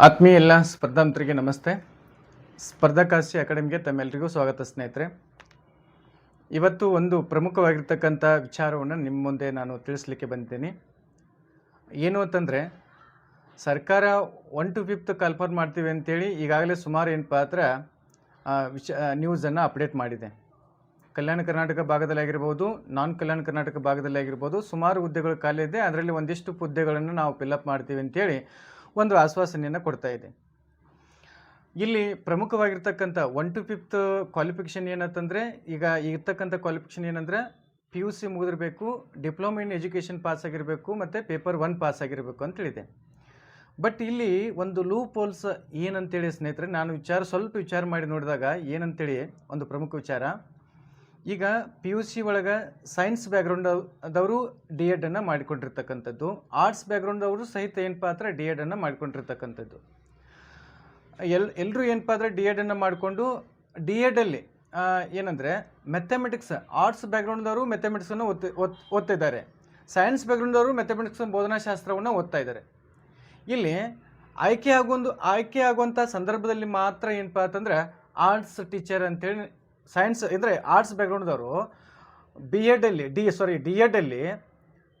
ಆತ್ಮೀಯ ಎಲ್ಲ ಸ್ಪರ್ಧಾಂತರಿಗೆ ನಮಸ್ತೆ. ಸ್ಪರ್ಧಾಕಾಶಿ ಅಕಾಡೆಮಿಗೆ ತಮ್ಮೆಲ್ಲರಿಗೂ ಸ್ವಾಗತ ಸ್ನೇಹಿತರೆ. ಇವತ್ತು ಒಂದು ಪ್ರಮುಖವಾಗಿರ್ತಕ್ಕಂಥ ವಿಚಾರವನ್ನು ನಿಮ್ಮ ಮುಂದೆ ನಾನು ತಿಳಿಸ್ಲಿಕ್ಕೆ ಬಂದಿದ್ದೀನಿ. ಏನು ಅಂತಂದರೆ, ಸರ್ಕಾರ ಒನ್ ಟು ಫಿಫ್ತ್ ಕನ್ಫರ್ಮ್ ಮಾಡ್ತೀವಿ ಅಂತೇಳಿ ಈಗಾಗಲೇ ಸುಮಾರು ಏನಪ್ಪ ಹತ್ರ ವಿಚ ನ್ಯೂಸನ್ನು ಅಪ್ಡೇಟ್ ಮಾಡಿದೆ. ಕಲ್ಯಾಣ ಕರ್ನಾಟಕ ಭಾಗದಲ್ಲಿ ಆಗಿರ್ಬೋದು ನಾನ್ ಕಲ್ಯಾಣ ಕರ್ನಾಟಕ ಭಾಗದಲ್ಲಿ ಆಗಿರ್ಬೋದು ಸುಮಾರು ಹುದ್ದೆಗಳು ಖಾಲಿ ಇದೆ. ಅದರಲ್ಲಿ ಒಂದಿಷ್ಟು ಹುದ್ದೆಗಳನ್ನು ನಾವು ಫಿಲ್ಅಪ್ ಮಾಡ್ತೀವಿ ಅಂತೇಳಿ ಒಂದು ಆಶ್ವಾಸನೆಯನ್ನು ಕೊಡ್ತಾ ಇದೆ. ಇಲ್ಲಿ ಪ್ರಮುಖವಾಗಿರ್ತಕ್ಕಂಥ ಒನ್ ಟು ಫಿಫ್ತ್ ಕ್ವಾಲಿಫಿಕೇಷನ್ ಏನಂತಂದರೆ, ಈಗ ಇರ್ತಕ್ಕಂಥ ಕ್ವಾಲಿಫಿಕೇಷನ್ ಏನಂದರೆ ಪಿ ಯು ಸಿ ಮುಗಿದಿರಬೇಕು ಡಿಪ್ಲೊಮಾ ಇನ್ ಎಜುಕೇಷನ್ ಪಾಸ್ ಆಗಿರಬೇಕು, ಮತ್ತು ಪೇಪರ್ ಒನ್ ಪಾಸ್ ಆಗಿರಬೇಕು ಅಂತೇಳಿದೆ ಬಟ್ ಇಲ್ಲಿ ಒಂದು ಲೂ ಪೋಲ್ಸ್ ಏನಂತೇಳಿ ಸ್ನೇಹಿತರೆ, ನಾನು ವಿಚಾರ ಸ್ವಲ್ಪ ವಿಚಾರ ಮಾಡಿ ನೋಡಿದಾಗ ಏನಂತೇಳಿ, ಒಂದು ಪ್ರಮುಖ ವಿಚಾರ. ಈಗ ಪಿ ಯು ಸಿ ಒಳಗೆ ಸೈನ್ಸ್ ಬ್ಯಾಕ್ಗ್ರೌಂಡ್ ಅದವರು ಡಿ ಎಡನ್ನು ಮಾಡಿಕೊಂಡಿರ್ತಕ್ಕಂಥದ್ದು. ಆರ್ಟ್ಸ್ ಬ್ಯಾಕ್ಗ್ರೌಂಡ್ ಅವರು ಸಹಿತ ಏನಪ್ಪ ಅಂದ್ರೆ ಡಿ ಎಡನ್ನು ಮಾಡಿಕೊಂಡಿರ್ತಕ್ಕಂಥದ್ದು. ಎಲ್ ಎಲ್ಲರೂ ಏನಪ್ಪ ಅಂದರೆ ಡಿ ಎಡನ್ನು ಮಾಡಿಕೊಂಡು ಡಿ ಎಡಲ್ಲಿ ಏನಂದರೆ ಮೆಥಮೆಟಿಕ್ಸ್ ಆರ್ಟ್ಸ್ ಬ್ಯಾಕ್ಗ್ರೌಂಡ್ದವರು ಮೆಥಮೆಟಿಕ್ಸನ್ನು ಓದ್ತಿ ಓದ್ ಓದ್ತಿದ್ದಾರೆ ಸೈನ್ಸ್ ಬ್ಯಾಕ್ಗ್ರೌಂಡ್ದವರು ಮೆಥಮೆಟಿಕ್ಸ್ ಬೋಧನಾಶಾಸ್ತ್ರವನ್ನು ಓದ್ತಾ ಇದ್ದಾರೆ. ಇಲ್ಲಿ ಆಯ್ಕೆ ಆಗೊಂದು ಆಯ್ಕೆ ಆಗುವಂಥ ಸಂದರ್ಭದಲ್ಲಿ ಮಾತ್ರ ಏನಪ್ಪ ಅಂತಂದ್ರೆ ಆರ್ಟ್ಸ್ ಟೀಚರ್ ಅಂತೇಳಿ ಸೈನ್ಸ್ ಅಂದರೆ ಆರ್ಟ್ಸ್ ಬ್ಯಾಕ್ಗ್ರೌಂಡ್ದವರು ಬಿ ಎಡಲ್ಲಿ ಡಿ ಸಾರಿ ಡಿ ಎಡಲ್ಲಿ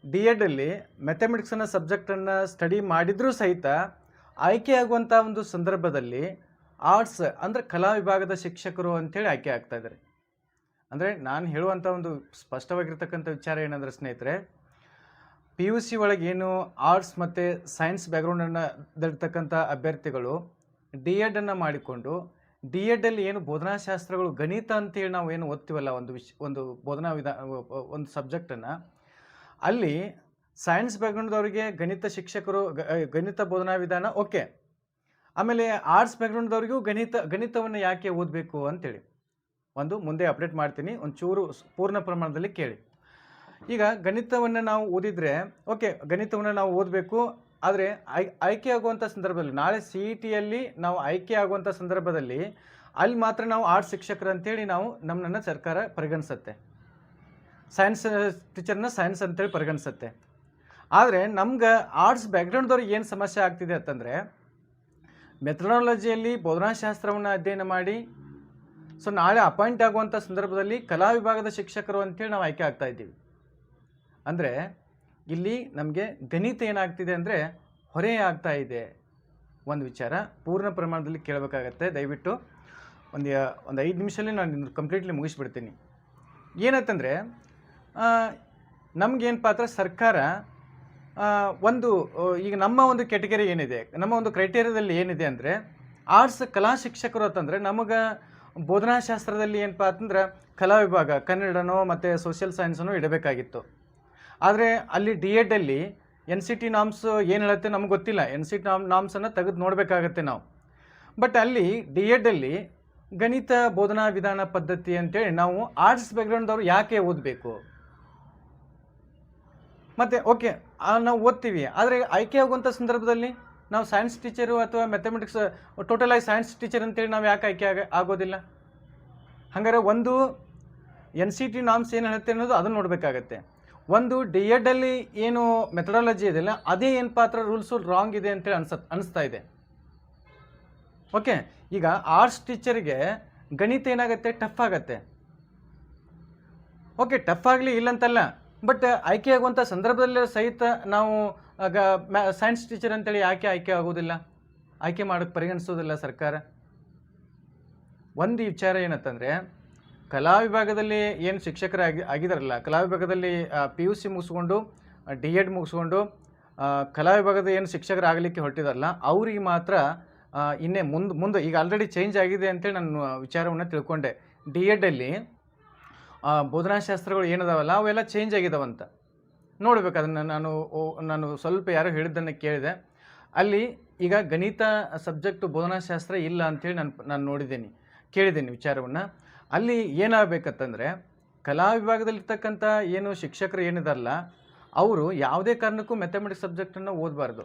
ಡಿ ಎಡಲ್ಲಿ ಮೆಥಮೆಟಿಕ್ಸನ್ನ ಸಬ್ಜೆಕ್ಟನ್ನು ಸ್ಟಡಿ ಮಾಡಿದರೂ ಸಹಿತ ಆಯ್ಕೆಯಾಗುವಂಥ ಒಂದು ಸಂದರ್ಭದಲ್ಲಿ ಆರ್ಟ್ಸ್ ಅಂದರೆ ಕಲಾ ವಿಭಾಗದ ಶಿಕ್ಷಕರು ಅಂಥೇಳಿ ಆಯ್ಕೆ ಆಗ್ತಾ ಇದ್ದಾರೆ ಅಂದರೆ ನಾನು ಹೇಳುವಂಥ ಒಂದು ಸ್ಪಷ್ಟವಾಗಿರ್ತಕ್ಕಂಥ ವಿಚಾರ ಏನಂದರೆ ಸ್ನೇಹಿತರೆ ಪಿ ಯು ಸಿ ಒಳಗೆ ಏನು ಆರ್ಟ್ಸ್ ಮತ್ತು ಸೈನ್ಸ್ ಬ್ಯಾಕ್ಗ್ರೌಂಡನ್ನು ಇರ್ತಕ್ಕಂಥ ಅಭ್ಯರ್ಥಿಗಳು ಡಿ ಎಡನ್ನು ಮಾಡಿಕೊಂಡು ಡಿ ಎಡ್ ಅಲ್ಲಿ ಏನು ಬೋಧನಾಶಾಸ್ತ್ರಗಳು ಗಣಿತ ಅಂತೇಳಿ ನಾವು ಏನು ಓದ್ತೀವಲ್ಲ ಒಂದು ವಿಷ್, ಒಂದು ಬೋಧನಾ ವಿಧಾನ ಒಂದು ಸಬ್ಜೆಕ್ಟನ್ನು, ಅಲ್ಲಿ ಸೈನ್ಸ್ ಬ್ಯಾಕ್ಗ್ರೌಂಡ್ದವರಿಗೆ ಗಣಿತ ಶಿಕ್ಷಕರು ಗಣಿತ ಬೋಧನಾ ವಿಧಾನ ಓಕೆ. ಆಮೇಲೆ ಆರ್ಟ್ಸ್ ಬ್ಯಾಕ್ಗ್ರೌಂಡ್ದವ್ರಿಗೂ ಗಣಿತ, ಗಣಿತವನ್ನು ಯಾಕೆ ಓದಬೇಕು ಅಂತೇಳಿ. ಒಂದು ಮುಂದೆ ಅಪ್ಡೇಟ್ ಮಾಡ್ತೀನಿ, ಒಂದು ಚೂರು ಪೂರ್ಣ ಪ್ರಮಾಣದಲ್ಲಿ ಕೇಳಿ. ಈಗ ಗಣಿತವನ್ನು ನಾವು ಓದಿದರೆ, ಓಕೆ, ಗಣಿತವನ್ನು ನಾವು ಓದಬೇಕು ಆದರೆ ಆಯ್, ಆಯ್ಕೆ ಆಗುವಂಥ ಸಂದರ್ಭದಲ್ಲಿ, ನಾಳೆ ಸಿ ಇ ಟಿಯಲ್ಲಿ ನಾವು ಆಯ್ಕೆ ಆಗುವಂಥ ಸಂದರ್ಭದಲ್ಲಿ ಅಲ್ಲಿ ಮಾತ್ರ ನಾವು ಆರ್ಟ್ಸ್ ಶಿಕ್ಷಕರು ಅಂತೇಳಿ ನಾವು ನಮ್ಮನ್ನು ಸರ್ಕಾರ ಪರಿಗಣಿಸುತ್ತೆ. ಸೈನ್ಸ್, ಟೀಚರ್ನ ಸೈನ್ಸ್ ಅಂತೇಳಿ ಪರಿಗಣಿಸುತ್ತೆ. ಆದರೆ ನಮ್ಗೆ ಆರ್ಟ್ಸ್ ಬ್ಯಾಕ್ಗ್ರೌಂಡ್ದವ್ರಿಗೆ ಏನು ಸಮಸ್ಯೆ ಆಗ್ತಿದೆ ಅಂತಂದರೆ, ಮೆಥಡಾಲಜಿಯಲ್ಲಿ ಬೋಧನಾಶಾಸ್ತ್ರವನ್ನು ಅಧ್ಯಯನ ಮಾಡಿ, ಸೊ ನಾಳೆ ಅಪಾಯಿಂಟ್ ಆಗುವಂಥ ಸಂದರ್ಭದಲ್ಲಿ ಕಲಾ ವಿಭಾಗದ ಶಿಕ್ಷಕರು ಅಂತೇಳಿ ನಾವು ಆಯ್ಕೆ ಆಗ್ತಾ ಇದ್ದೀವಿ. ಅಂದರೆ ಇಲ್ಲಿ ನಮಗೆ ಗಣಿತ ಏನಾಗ್ತಿದೆ ಅಂದರೆ ಹೊರೆ ಆಗ್ತಾ ಇದೆ. ಒಂದು ವಿಚಾರ. ಪೂರ್ಣ ಪ್ರಮಾಣದಲ್ಲಿ ಕೇಳಬೇಕಾಗತ್ತೆ. ದಯವಿಟ್ಟು ಒಂದು ಒಂದು ಐದು ನಿಮಿಷದಲ್ಲಿ ನಾನು ಕಂಪ್ಲೀಟ್ಲಿ ಮುಗಿಸ್ಬಿಡ್ತೀನಿ. ಏನಂತಂದರೆ ನಮಗೇನು ಪಾತ್ರ? ಸರ್ಕಾರ ಒಂದು ಈಗ ನಮ್ಮ ಒಂದು ಕೆಟಗರಿ ಏನಿದೆ, ನಮ್ಮ ಒಂದು ಕ್ರೈಟೇರಿಯಾದಲ್ಲಿ ಏನಿದೆ ಅಂದರೆ ಆರ್ಟ್ಸ್ ಕಲಾ ಶಿಕ್ಷಕರು ಅಂತಂದರೆ ನಮಗೆ ಬೋಧನಾಶಾಸ್ತ್ರದಲ್ಲಿ ಏನಪ್ಪ ಅಂತಂದ್ರೆ ಕಲಾ ವಿಭಾಗ, ಕನ್ನಡನೋ ಮತ್ತು ಸೋಷಿಯಲ್ ಸೈನ್ಸನ್ನು ಇಡಬೇಕಾಗಿತ್ತು. ಆದರೆ ಅಲ್ಲಿ ಡಿ ಎಡಲ್ಲಿ ಎನ್ ಸಿ ಟಿ ನಾಮ್ಸ್ ಏನು ಹೇಳುತ್ತೆ ನಮ್ಗೆ ಗೊತ್ತಿಲ್ಲ. ಎನ್ ಸಿ ಟಿ ನಾಮ್ ನಾಮ್ಸನ್ನು ತೆಗೆದು ನೋಡಬೇಕಾಗತ್ತೆ ನಾವು. ಬಟ್ ಅಲ್ಲಿ ಡಿ ಎಡಲ್ಲಿ ಗಣಿತ ಬೋಧನಾ ವಿಧಾನ ಪದ್ಧತಿ ಅಂತೇಳಿ ನಾವು ಆರ್ಟ್ಸ್ ಬ್ಯಾಕ್ಗ್ರೌಂಡ್ದವ್ರು ಯಾಕೆ ಓದಬೇಕು? ಮತ್ತು ಓಕೆ ನಾವು ಓದ್ತೀವಿ. ಆದರೆ ಆಯ್ಕೆ ಆಗುವಂಥ ಸಂದರ್ಭದಲ್ಲಿ ನಾವು ಸೈನ್ಸ್ ಟೀಚರು ಅಥವಾ ಮ್ಯಾಥಮೆಟಿಕ್ಸ್ ಟೋಟಲ್ ಸೈನ್ಸ್ ಟೀಚರ್ ಅಂತೇಳಿ ನಾವು ಯಾಕೆ ಆಯ್ಕೆ ಆಗ ಆಗೋದಿಲ್ಲ? ಹಾಗಾದ್ರೆ ಒಂದು ಎನ್ ಸಿ ಟಿ ನಾಮ್ಸ್ ಏನು ಹೇಳುತ್ತೆ ಅನ್ನೋದು ಅದನ್ನು ನೋಡಬೇಕಾಗತ್ತೆ. ಒಂದು ಡಿ ಅಲ್ಲಿ ಏನು ಮೆಥಡಾಲಜಿ ಇದೆಯಲ್ಲ ಅದೇ ಏನು ಪಾತ್ರ ರೂಲ್ಸು ರಾಂಗ್ ಇದೆ ಅಂತೇಳಿ ಅನ್ಸ ಅನಿಸ್ತಾ ಇದೆ. ಓಕೆ ಈಗ ಆರ್ಟ್ಸ್ ಟೀಚರಿಗೆ ಗಣಿತ ಏನಾಗುತ್ತೆ? ಟಫ್ ಆಗತ್ತೆ. ಓಕೆ ಟಫ್ ಆಗಲಿ ಇಲ್ಲಂತಲ್ಲ ಬಟ್ ಆಯ್ಕೆ ಆಗುವಂಥ ಸಂದರ್ಭದಲ್ಲಿ ಸಹಿತ ನಾವು ಸೈನ್ಸ್ ಟೀಚರ್ ಅಂತೇಳಿ ಯಾಕೆ ಆಯ್ಕೆ ಆಗೋದಿಲ್ಲ ಆಯ್ಕೆ ಮಾಡೋಕ್ಕೆ ಪರಿಗಣಿಸೋದಿಲ್ಲ ಸರ್ಕಾರ. ಒಂದು ವಿಚಾರ ಏನಂತಂದರೆ ಕಲಾ ವಿಭಾಗದಲ್ಲಿ ಏನು ಶಿಕ್ಷಕರಾಗಿ ಆಗಿದಾರಲ್ಲ, ಕಲಾ ವಿಭಾಗದಲ್ಲಿ ಪಿ ಯು ಸಿ ಮುಗಿಸ್ಕೊಂಡು ಡಿ ಎಡ್ ಮುಗಿಸ್ಕೊಂಡು ಕಲಾ ವಿಭಾಗದ ಏನು ಶಿಕ್ಷಕರಾಗಲಿಕ್ಕೆ ಹೊರಟಿದಾರಲ್ಲ, ಅವ್ರಿಗೆ ಮಾತ್ರ ಇನ್ನೇ ಮುಂದೆ ಮುಂದೆ ಈಗ ಆಲ್ರೆಡಿ ಚೇಂಜ್ ಆಗಿದೆ ಅಂತೇಳಿ ನಾನು ವಿಚಾರವನ್ನು ತಿಳ್ಕೊಂಡೆ. ಡಿ ಎಡಲ್ಲಿ ಬೋಧನಾಶಾಸ್ತ್ರಗಳು ಏನಿದಾವಲ್ಲ, ಅವೆಲ್ಲ ಚೇಂಜ್ ಆಗಿದಾವಂತ ನೋಡ್ಬೇಕು, ಅದನ್ನು ನಾನು ನಾನು ಸ್ವಲ್ಪ ಯಾರೋ ಹೇಳಿದ್ದನ್ನು ಕೇಳಿದೆ. ಅಲ್ಲಿ ಈಗ ಗಣಿತ ಸಬ್ಜೆಕ್ಟು ಬೋಧನಾಶಾಸ್ತ್ರ ಇಲ್ಲ ಅಂಥೇಳಿ ನಾನು ನಾನು ನೋಡಿದ್ದೀನಿ, ಕೇಳಿದ್ದೀನಿ ವಿಚಾರವನ್ನು. ಅಲ್ಲಿ ಏನಾಗಬೇಕಂತಂದರೆ ಕಲಾ ವಿಭಾಗದಲ್ಲಿರ್ತಕ್ಕಂಥ ಏನು ಶಿಕ್ಷಕರು ಏನಿದಾರಲ್ಲ, ಅವರು ಯಾವುದೇ ಕಾರಣಕ್ಕೂ ಮ್ಯಾಥಮೆಟಿಕ್ಸ್ ಸಬ್ಜೆಕ್ಟನ್ನು ಓದಬಾರ್ದು.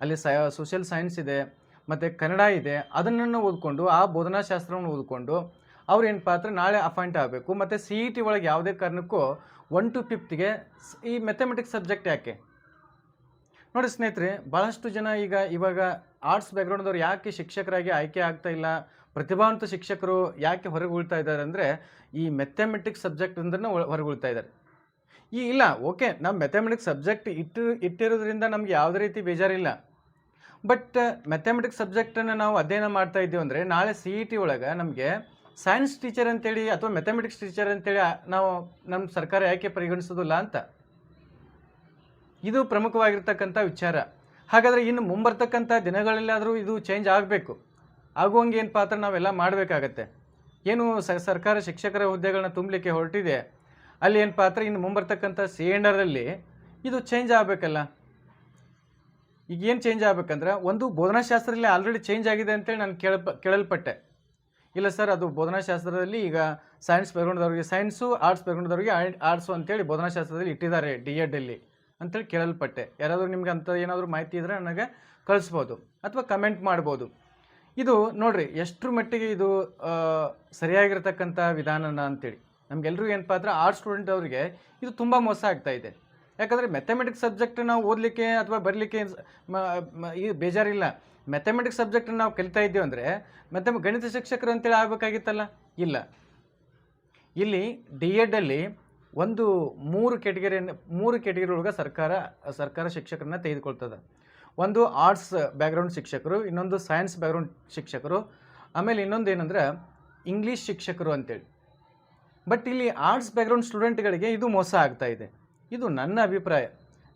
ಅಲ್ಲಿ ಸ ಸೋಷಿಯಲ್ ಸೈನ್ಸ್ ಇದೆ, ಮತ್ತು ಕನ್ನಡ ಇದೆ ಅದನ್ನು ಓದ್ಕೊಂಡು, ಆ ಬೋಧನಾಶಾಸ್ತ್ರವನ್ನು ಓದ್ಕೊಂಡು, ಅವ್ರು ಏನು ಪಾತ್ರ? ನಾಳೆ ಅಪಾಯಿಂಟ್ ಆಗಬೇಕು. ಮತ್ತು ಸಿ ಇ ಟಿ ಒಳಗೆ ಯಾವುದೇ ಕಾರಣಕ್ಕೂ ಒನ್ ಟು ಫಿಫ್ತ್ಗೆ ಈ ಮೆಥಮೆಟಿಕ್ಸ್ ಸಬ್ಜೆಕ್ಟ್ ಯಾಕೆ? ನೋಡಿ ಸ್ನೇಹಿತರೆ ಭಾಳಷ್ಟು ಜನ ಈಗ ಇವಾಗ ಆರ್ಟ್ಸ್ ಬ್ಯಾಕ್ಗ್ರೌಂಡ್ದವ್ರು ಯಾಕೆ ಶಿಕ್ಷಕರಾಗಿ ಆಯ್ಕೆ ಆಗ್ತಾ ಇಲ್ಲ? ಪ್ರತಿಭಾವಂತ ಶಿಕ್ಷಕರು ಯಾಕೆ ಹೊರಗೆ ಉಳ್ತಾ ಇದ್ದಾರೆ ಅಂದರೆ ಈ ಮೆಥಮೆಟಿಕ್ಸ್ ಸಬ್ಜೆಕ್ಟ್ ಅಂದ್ರೆ ಹೊರಗೆ ಉಳ್ತಾ ಇದ್ದಾರೆ. ಈ ಇಲ್ಲ, ಓಕೆ ನಮ್ಮ ಮೆಥಮೆಟಿಕ್ಸ್ ಸಬ್ಜೆಕ್ಟ್ ಇಟ್ಟು, ಇಟ್ಟಿರೋದ್ರಿಂದ ನಮ್ಗೆ ಯಾವುದೇ ರೀತಿ ಬೇಜಾರಿಲ್ಲ. ಬಟ್ ಮೆಥಮೆಟಿಕ್ಸ್ ಸಬ್ಜೆಕ್ಟನ್ನು ನಾವು ಅಧ್ಯಯನ ಮಾಡ್ತಾ ಇದ್ದೀವಿ ಅಂದರೆ ನಾಳೆ ಸಿ ಇ ಟಿ ಒಳಗೆ ನಮಗೆ ಸೈನ್ಸ್ ಟೀಚರ್ ಅಂತೇಳಿ ಅಥವಾ ಮೆಥಮೆಟಿಕ್ಸ್ ಟೀಚರ್ ಅಂತೇಳಿ ನಾವು ನಮ್ಮ ಸರ್ಕಾರ ಯಾಕೆ ಪರಿಗಣಿಸೋದಿಲ್ಲ ಅಂತ? ಇದು ಪ್ರಮುಖವಾಗಿರ್ತಕ್ಕಂಥ ವಿಚಾರ. ಹಾಗಾದರೆ ಇನ್ನು ಮುಂಬರ್ತಕ್ಕಂಥ ದಿನಗಳಲ್ಲಾದರೂ ಇದು ಚೇಂಜ್ ಆಗಬೇಕು. ಆಗುವಂಗೆ ಏನು ಪಾತ್ರ ನಾವೆಲ್ಲ ಮಾಡಬೇಕಾಗತ್ತೆ. ಏನು ಸರ್ಕಾರ ಶಿಕ್ಷಕರ ಹುದ್ದೆಗಳನ್ನ ತುಂಬಲಿಕ್ಕೆ ಹೊರಟಿದೆ. ಅಲ್ಲಿ ಏನು ಪಾತ್ರ ಇನ್ನು ಮುಂಬರ್ತಕ್ಕಂಥ ಸಿ ಎಂಡರಲ್ಲಿ ಇದು ಚೇಂಜ್ ಆಗಬೇಕಲ್ಲ. ಈಗ ಏನು ಚೇಂಜ್ ಆಗಬೇಕಂದ್ರೆ ಒಂದು ಬೋಧನಾಶಾಸ್ತ್ರದಲ್ಲಿ ಆಲ್ರೆಡಿ ಚೇಂಜ್ ಆಗಿದೆ ಅಂತೇಳಿ ನಾನು ಕೇಳಪ, ಕೇಳಲ್ಪಟ್ಟೆ. ಇಲ್ಲ ಸರ್, ಅದು ಬೋಧನಾಶಾಸ್ತ್ರದಲ್ಲಿ ಈಗ ಸೈನ್ಸ್ ಬ್ಯಾಕ್ಗ್ರೌಂಡ್ದವ್ರಿಗೆ ಸೈನ್ಸು ಆರ್ಟ್ಸ್ ಬ್ಯಾಕ್ಗ್ರೌಂಡ್ದವ್ರಿಗೆ ಆರ್ಟ್ಸು ಅಂತೇಳಿ ಬೋಧನಾಶಾಸ್ತ್ರದಲ್ಲಿ ಇಟ್ಟಿದ್ದಾರೆ ಡಿ ಎಡ್ಡಲ್ಲಿ ಅಂತೇಳಿ ಕೇಳಲ್ಪಟ್ಟೆ. ಯಾರಾದರೂ ನಿಮ್ಗೆ ಅಂತ ಏನಾದರೂ ಮಾಹಿತಿ ಇದ್ದರೆ ನನಗೆ ಕಳಿಸ್ಬೋದು ಅಥವಾ ಕಮೆಂಟ್ ಮಾಡ್ಬೋದು. ಇದು ನೋಡ್ರಿ, ಎಷ್ಟರ ಮಟ್ಟಿಗೆ ಇದು ಸರಿಯಾಗಿರ್ತಕ್ಕಂಥ ವಿಧಾನನ ಅಂತೇಳಿ. ನಮಗೆಲ್ಲರೂ ಏನಪ್ಪ ಅಂದ್ರೆ ಆರ್ಟ್ ಸ್ಟೂಡೆಂಟ್ ಅವರಿಗೆ ಇದು ತುಂಬ ಮೋಸ ಆಗ್ತಾ ಇದೆ. ಯಾಕಂದರೆ ಮ್ಯಾಥಮೆಟಿಕ್ಸ್ ಸಬ್ಜೆಕ್ಟ್ ನಾವು ಓದಲಿಕ್ಕೆ ಅಥವಾ ಬರಲಿಕ್ಕೆ ಈ ಬೇಜಾರಿಲ್ಲ. ಮ್ಯಾಥಮೆಟಿಕ್ಸ್ ಸಬ್ಜೆಕ್ಟ್ ನಾವು ಕಲಿತಾ ಇದ್ದೀವಿ ಅಂದರೆ, ಮತ್ತೆ ಗಣಿತ ಶಿಕ್ಷಕರು ಅಂತೇಳಿ ಆಗಬೇಕಾಗಿತ್ತಲ್ಲ? ಇಲ್ಲ. ಇಲ್ಲಿ ಡಿ ಎಡ್ಡಲ್ಲಿ ಒಂದು ಮೂರು ಕೆಟಗರಿಯನ್ನು ಮೂರು ಕೆಟಗರಿ ಒಳಗೆ ಸರ್ಕಾರ ಸರ್ಕಾರ ಶಿಕ್ಷಕರನ್ನ ತೆಗೆದುಕೊಳ್ತದೆ. ಒಂದು ಆರ್ಟ್ಸ್ ಬ್ಯಾಕ್ಗ್ರೌಂಡ್ ಶಿಕ್ಷಕರು, ಇನ್ನೊಂದು ಸೈನ್ಸ್ ಬ್ಯಾಕ್ಗ್ರೌಂಡ್ ಶಿಕ್ಷಕರು, ಆಮೇಲೆ ಇನ್ನೊಂದು ಏನಂದರೆ ಇಂಗ್ಲೀಷ್ ಶಿಕ್ಷಕರು ಅಂತೇಳಿ. ಬಟ್ ಇಲ್ಲಿ ಆರ್ಟ್ಸ್ ಬ್ಯಾಕ್ಗ್ರೌಂಡ್ ಸ್ಟೂಡೆಂಟ್ಗಳಿಗೆ ಇದು ಮೋಸ ಆಗ್ತಾ ಇದೆ. ಇದು ನನ್ನ ಅಭಿಪ್ರಾಯ.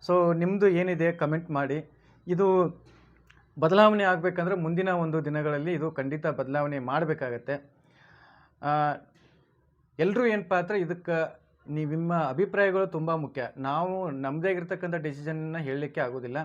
ಸೊ ನಿಮ್ಮದು ಏನಿದೆ ಕಮೆಂಟ್ ಮಾಡಿ. ಇದು ಬದಲಾವಣೆ ಆಗಬೇಕಂದ್ರೆ ಮುಂದಿನ ಒಂದು ದಿನಗಳಲ್ಲಿ ಇದು ಖಂಡಿತ ಬದಲಾವಣೆ ಮಾಡಬೇಕಾಗತ್ತೆ. ಎಲ್ಲರೂ ಏನು ಅಂದ್ರೆ ಇದಕ್ಕೆ ನೀವು ನಿಮ್ಮ ಅಭಿಪ್ರಾಯಗಳು ತುಂಬ ಮುಖ್ಯ. ನಾವು ನಮ್ಮದೇ ಆಗಿರ್ತಕ್ಕಂಥ ಡಿಸಿಷನ್ನ ಹೇಳಲಿಕ್ಕೆ ಆಗೋದಿಲ್ಲ.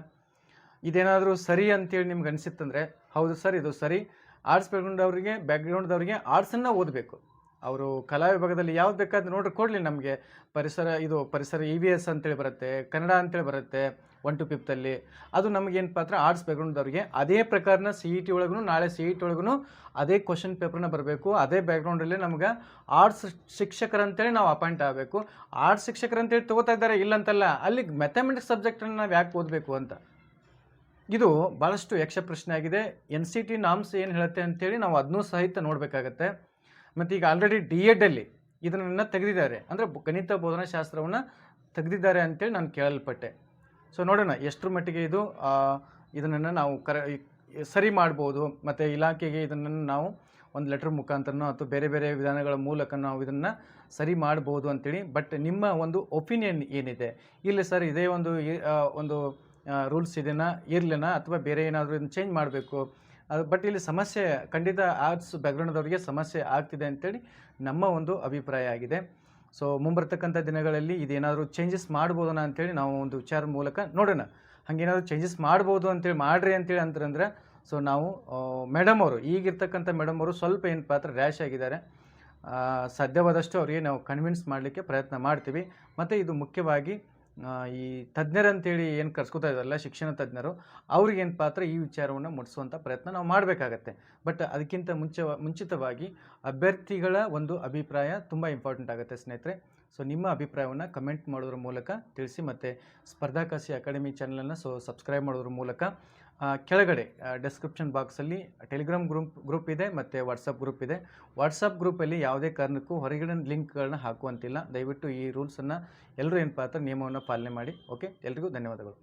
ಇದೇನಾದರೂ ಸರಿ ಅಂತೇಳಿ ನಿಮ್ಗೆ ಅನಿಸಿತ್ತಂದರೆ, ಹೌದು ಸರ್, ಇದು ಸರಿ. ಆರ್ಟ್ಸ್ ಬ್ಯಾಕ್ಗ್ರೌಂಡವ್ರಿಗೆ ಬ್ಯಾಕ್ಗ್ರೌಂಡ್ದವ್ರಿಗೆ ಆರ್ಟ್ಸನ್ನು ಓದಬೇಕು. ಅವರು ಕಲಾ ವಿಭಾಗದಲ್ಲಿ ಯಾವ್ದು ಬೇಕಾದ್ರೆ ನೋಡ್ರಿ ಕೊಡಲಿ ನಮಗೆ. ಪರಿಸರ, ಇದು ಪರಿಸರ ಇ ವಿ ಎಸ್ ಅಂತೇಳಿ ಬರುತ್ತೆ, ಕನ್ನಡ ಅಂತೇಳಿ ಬರುತ್ತೆ, ಒನ್ ಟು ಫಿಫ್ತಲ್ಲಿ. ಅದು ನಮಗೇನು ಪಾತ್ರ? ಆರ್ಟ್ಸ್ ಬ್ಯಾಕ್ಗ್ರೌಂಡ್ದವ್ರಿಗೆ ಅದೇ ಪ್ರಕಾರನ ಸಿ ಇ ಟಿ ಒಳಗೂ ನಾಳೆ ಸಿ ಇ ಟಿ ಒಳಗೂ ಅದೇ ಕ್ವಶನ್ ಪೇಪರ್ನ ಬರಬೇಕು. ಅದೇ ಬ್ಯಾಕ್ಗ್ರೌಂಡಲ್ಲಿ ನಮ್ಗೆ ಆರ್ಟ್ಸ್ ಶಿಕ್ಷಕರಂತೇಳಿ ನಾವು ಅಪಾಯಿಂಟ್ ಆಗಬೇಕು. ಆರ್ಟ್ಸ್ ಶಿಕ್ಷಕರಂತೇಳಿ ತಗೋತಾ ಇದ್ದಾರೆ ಇಲ್ಲಂತಲ್ಲ ಅಲ್ಲಿ ಮೆಥಮೆಟಿಕ್ಸ್ ಸಬ್ಜೆಕ್ಟನ್ನು ನಾವು ಯಾಕೆ ಓದಬೇಕು ಅಂತ? ಇದು ಭಾಳಷ್ಟು ಯಕ್ಷ ಪ್ರಶ್ನೆ ಆಗಿದೆ. ಎನ್ ಸಿ ಟಿ ನಾಮ್ಸ್ ಏನು ಹೇಳುತ್ತೆ ಅಂತೇಳಿ ನಾವು ಅದನ್ನೂ ಸಹಿತ ನೋಡಬೇಕಾಗತ್ತೆ. ಮತ್ತು ಈಗ ಆಲ್ರೆಡಿ ಡಿ ಎಡಲ್ಲಿ ಇದನ್ನು ತೆಗೆದಿದ್ದಾರೆ. ಅಂದರೆ ಗಣಿತ ಬೋಧನಾಶಾಸ್ತ್ರವನ್ನು ತೆಗೆದಿದ್ದಾರೆ ಅಂತೇಳಿ ನಾನು ಕೇಳಲ್ಪಟ್ಟೆ. ಸೊ ನೋಡೋಣ ಎಷ್ಟರ ಮಟ್ಟಿಗೆ ಇದು ಇದನ್ನು ನಾವು ಕರ ಸರಿ ಮಾಡ್ಬೋದು. ಮತ್ತು ಇಲಾಖೆಗೆ ಇದನ್ನು ನಾವು ಒಂದು ಲೆಟ್ರ್ ಮುಖಾಂತರನೋ ಅಥವಾ ಬೇರೆ ಬೇರೆ ವಿಧಾನಗಳ ಮೂಲಕ ನಾವು ಇದನ್ನು ಸರಿ ಮಾಡ್ಬೋದು ಅಂತೇಳಿ. ಬಟ್ ನಿಮ್ಮ ಒಂದು ಒಪಿನಿಯನ್ ಏನಿದೆ? ಇಲ್ಲ ಸರ್, ಇದೇ ಒಂದು ಒಂದು ರೂಲ್ಸ್ ಇದೆಯಾ ಇರಲಿನ ಅಥವಾ ಬೇರೆ ಏನಾದರೂ ಇದನ್ನು ಚೇಂಜ್ ಮಾಡಬೇಕು? ಅದು ಬಟ್ ಇಲ್ಲಿ ಸಮಸ್ಯೆ ಖಂಡಿತ ಆರ್ಟ್ಸ್ ಬ್ಯಾಕ್ಗ್ರೌಂಡ್ದವರಿಗೆ ಸಮಸ್ಯೆ ಆಗ್ತಿದೆ ಅಂತೇಳಿ ನಮ್ಮ ಒಂದು ಅಭಿಪ್ರಾಯ ಆಗಿದೆ. ಸೊ ಮುಂಬರ್ತಕ್ಕಂಥ ದಿನಗಳಲ್ಲಿ ಇದೇನಾದರೂ ಚೇಂಜಸ್ ಮಾಡ್ಬೋದನ ಅಂತೇಳಿ ನಾವು ಒಂದು ವಿಚಾರ ಮೂಲಕ ನೋಡೋಣ. ಹಾಗೇನಾದ್ರು ಚೇಂಜಸ್ ಮಾಡ್ಬೋದು ಅಂತೇಳಿ ಮಾಡ್ರಿ ಅಂತೇಳಿ ಅಂತಂದ್ರೆ ಸೊ ನಾವು ಮೇಡಮ್ ಅವರು, ಈಗಿರ್ತಕ್ಕಂಥ ಮೇಡಮ್ ಅವರು ಸ್ವಲ್ಪ ಏನು ಪಾತ್ರ ರ್ಯಾಶ್ ಆಗಿದ್ದಾರೆ. ಸಾಧ್ಯವಾದಷ್ಟು ಅವರಿಗೆ ನಾವು ಕನ್ವಿನ್ಸ್ ಮಾಡಲಿಕ್ಕೆ ಪ್ರಯತ್ನ ಮಾಡ್ತೀವಿ. ಮತ್ತು ಇದು ಮುಖ್ಯವಾಗಿ ಈ ತಜ್ಞರಂತೇಳಿ ಏನು ಕರ್ಸ್ಕೊತಾ ಇದ್ದಾರಲ್ಲ, ಶಿಕ್ಷಣ ತಜ್ಞರು, ಅವ್ರಿಗೇನು ಪಾತ್ರ ಈ ವಿಚಾರವನ್ನು ಮುಟ್ಟಿಸುವಂಥ ಪ್ರಯತ್ನ ನಾವು ಮಾಡಬೇಕಾಗತ್ತೆ. ಬಟ್ ಅದಕ್ಕಿಂತ ಮುಂಚೆ, ಮುಂಚಿತವಾಗಿ ಅಭ್ಯರ್ಥಿಗಳ ಒಂದು ಅಭಿಪ್ರಾಯ ತುಂಬ ಇಂಪಾರ್ಟೆಂಟ್ ಆಗುತ್ತೆ ಸ್ನೇಹಿತರೆ. ಸೊ, ನಿಮ್ಮ ಅಭಿಪ್ರಾಯವನ್ನು ಕಮೆಂಟ್ ಮಾಡೋದ್ರ ಮೂಲಕ ತಿಳಿಸಿ ಮತ್ತು ಸ್ಪರ್ಧಾಕಾಶಿ ಅಕಾಡೆಮಿ ಚಾನಲನ್ನು ಸೊ, ಸಬ್ಸ್ಕ್ರೈಬ್ ಮಾಡೋದ್ರ ಮೂಲಕ ಕೆಳಗಡೆ ಡಿಸ್ಕ್ರಿಪ್ಷನ್ ಬಾಕ್ಸಲ್ಲಿ ಟೆಲಿಗ್ರಾಮ್ ಗ್ರೂಪ್ ಗ್ರೂಪ್ ಇದೆ ಮತ್ತು ವಾಟ್ಸಪ್ ಗ್ರೂಪ್ ಇದೆ. ವಾಟ್ಸಪ್ ಗ್ರೂಪಲ್ಲಿ ಯಾವುದೇ ಕಾರಣಕ್ಕೂ ಹೊರಗಿನ ಲಿಂಕ್ಗಳನ್ನ ಹಾಕುವಂತಿಲ್ಲ. ದಯವಿಟ್ಟು ಈ ರೂಲ್ಸನ್ನು ಎಲ್ಲರೂ ಏನು ಪಾತ್ರ ನಿಯಮವನ್ನು ಪಾಲನೆ ಮಾಡಿ. ಓಕೆ ಎಲ್ರಿಗೂ ಧನ್ಯವಾದಗಳು.